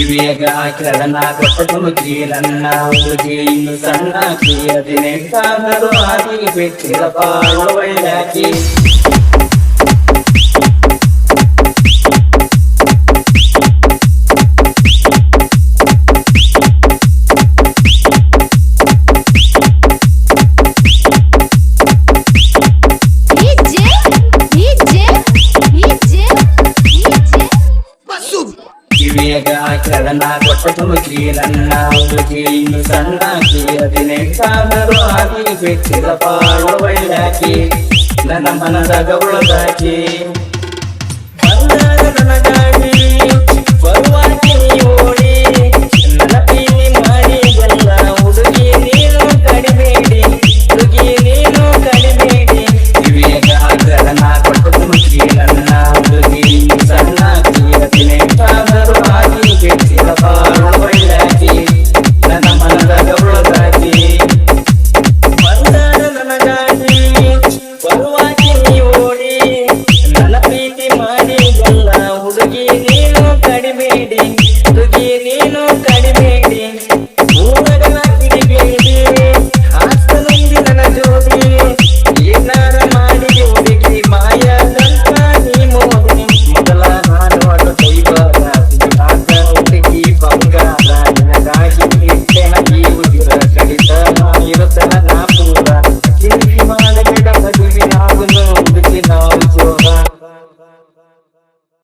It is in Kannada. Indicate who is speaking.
Speaker 1: ನಾಲ್ಕು ತುಮಕಿ ನನ್ನ ಹುಡುಗಿ ಇನ್ನು ಸಣ್ಣ ಹದಿನೆಂಟಾದರೂ ಹಾದಿಗೆ ಬಿಟ್ಟಿರಪ್ಪ ಒಳ್ಳೆಯಾಕಿ ಕಿವಿಯಗ ಹಾಕಿರದನ್ನ ಕೊಟ್ಟು ತುಮಕೀರನ್ನ ಹುಡುಗಿ. ಸಣ್ಣ ಸಣ್ಣಾಕಿ ಹದಿನೆಂಟಾದರೂ ಆಗಿ ಬಿಟ್ಟಿದ ಪಾಳು ಒಳ್ಳಾಕಿ ನನ್ನ ಮನದ ಉಳದಾಕಿ ಬಂಗಾರ ನನಗಾಗಿ ಬರುವಾಕಿ ಓಡಿ. ನನ್ನ ಮಾಡಿ ಎಲ್ಲ ನೀನು ಕಡಿಬೇಡಿ. ಹುಡುಗಿ ನೀನು ಕಡಿಬೇಡಿ. ಕಿವಿಯಗ ಹಾಕಿರದನ್ನ ಕೊಟ್ಟು ನೀನು